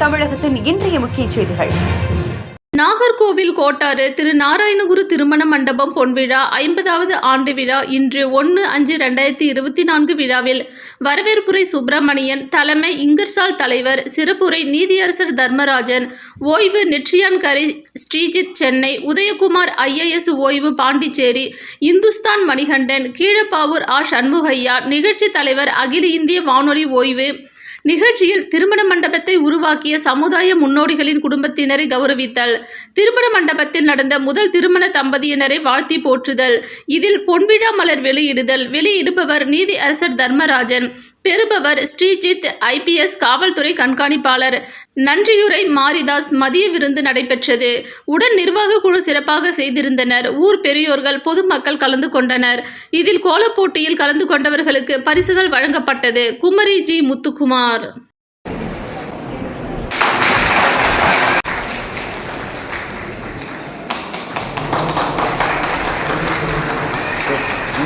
தமிழகத்தின் இன்றைய முக்கிய செய்திகள். நாகர்கோவில் கோட்டாறு திரு நாராயணகுரு திருமண மண்டபம் பொன்விழா ஐம்பதாவது ஆண்டு விழா இன்று ஒன்று அஞ்சு ரெண்டாயிரத்தி இருபத்தி நான்கு விழாவில் வரவேற்புரை சுப்பிரமணியன் தலைமை இங்கர்சால் தலைவர் சிறப்புரை நீதியரசர் தர்மராஜன் ஓய்வு நெற்றியான்கரை ஸ்ரீஜித் சென்னை உதயகுமார் ஐஏஎஸ் ஓய்வு பாண்டிச்சேரி இந்துஸ்தான் மணிகண்டன் கீழப்பாவூர் ஆ சண்முகையா நிகழ்ச்சி தலைவர் அகில இந்திய வானொலி ஓய்வு. நிகழ்ச்சியில் திருமண மண்டபத்தை உருவாக்கிய சமுதாய முன்னோடிகளின் குடும்பத்தினரை கௌரவித்தல். திருமண மண்டபத்தில் நடந்த முதல் திருமண தம்பதியினரை வாழ்த்தி போற்றுதல். இதில் பொன்விழா மலர் வெளியிடுதல். வெளியிடுபவர் நீதி அரசர் தர்மராஜன். பெறுபவர் ஸ்ரீஜித் ஐபிஎஸ் காவல்துறை கண்காணிப்பாளர். நன்றியுரை மாரிதாஸ் மதிய விருந்து நடைபெற்றது. உடன் நிர்வாக குழு சிறப்பாக செய்திருந்தனர். ஊர் பெரியோர்கள் பொதுமக்கள் கலந்து கொண்டனர். இதில் கோலப் போட்டியில் கலந்து கொண்டவர்களுக்கு பரிசுகள் வழங்கப்பட்டது. குமரி ஜி முத்துக்குமார்.